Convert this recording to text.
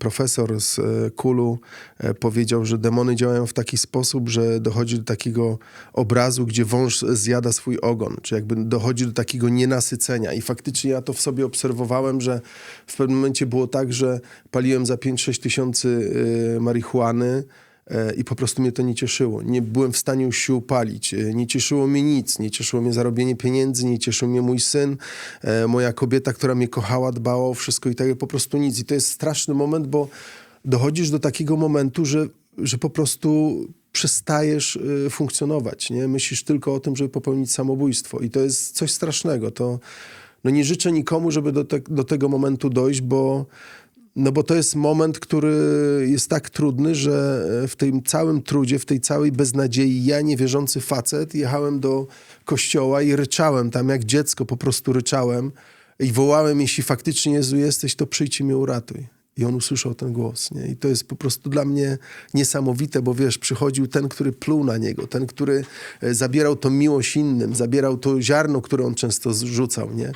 profesor z e, Kulu e, powiedział, że demony działają w taki sposób, że dochodzi do takiego obrazu, gdzie wąż zjada swój ogon, czy jakby dochodzi do takiego nienasycenia. I faktycznie ja to w sobie obserwowałem, że w pewnym momencie było tak, że paliłem za 5-6 tysięcy e, marihuany, i po prostu mnie to nie cieszyło. Nie byłem w stanie już się upalić. E, Nie cieszyło mnie nic. Nie cieszyło mnie zarobienie pieniędzy, nie cieszył mnie mój syn, e, moja kobieta, która mnie kochała, dbała o wszystko i tak po prostu nic. I to jest straszny moment, bo dochodzisz do takiego momentu, że, że po prostu przestajesz e, funkcjonować. Nie? Myślisz tylko o tym, żeby popełnić samobójstwo. I to jest coś strasznego. To, no nie życzę nikomu, żeby do, te, do tego momentu dojść, bo no bo to jest moment, który jest tak trudny, że w tym całym trudzie, w tej całej beznadziei, ja niewierzący facet jechałem do kościoła i ryczałem tam jak dziecko, po prostu ryczałem i wołałem, jeśli faktycznie Jezu jesteś, to przyjdź i mnie uratuj. I on usłyszał ten głos. Nie? I to jest po prostu dla mnie niesamowite, bo wiesz, przychodził ten, który pluł na niego, ten, który e, zabierał tą miłość innym, zabierał to ziarno, które on często zrzucał, nie?